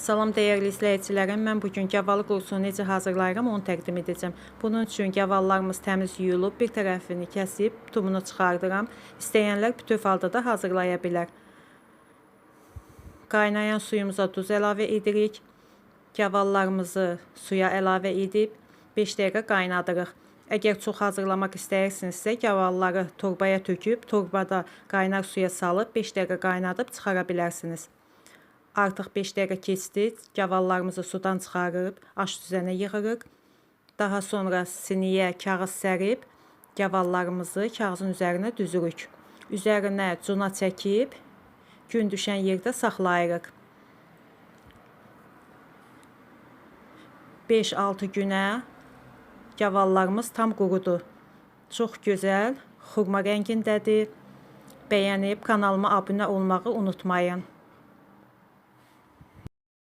Salam dəyərli izləyicilərim, mən bugün gavalı qurusunu necə hazırlayıram onu təqdim edəcəm. Bunun üçün gavallarımız təmiz yuyulub, bir tərəfini kəsib tumunu çıxardıram. İstəyənlər bütöv halda da hazırlaya bilər. Qaynayan suyumuza duz əlavə edirik. Gavallarımızı suya əlavə edib 5 dəqiqə qaynadırıq. Əgər çox hazırlamaq istəyirsinizsə, gavalları torbaya töküb, torbada qaynar suya salıb 5 dəqiqə qaynadıb çıxara bilərsiniz. Artıq 5 dəqiqə keçdi. Gavallarımızı sudan çıxarıb aş düzənə yığırıq. Daha sonra siniyə kağız sərib gavallarımızı kağızın üzərinə düzürük. Üzərinə cuna çəkib gün düşən yerdə saxlayırıq. 5-6 günə gavallarımız tam qurudu. Çox gözəl, xurma rəngindədir. Bəyənib kanalıma abunə olmağı unutmayın.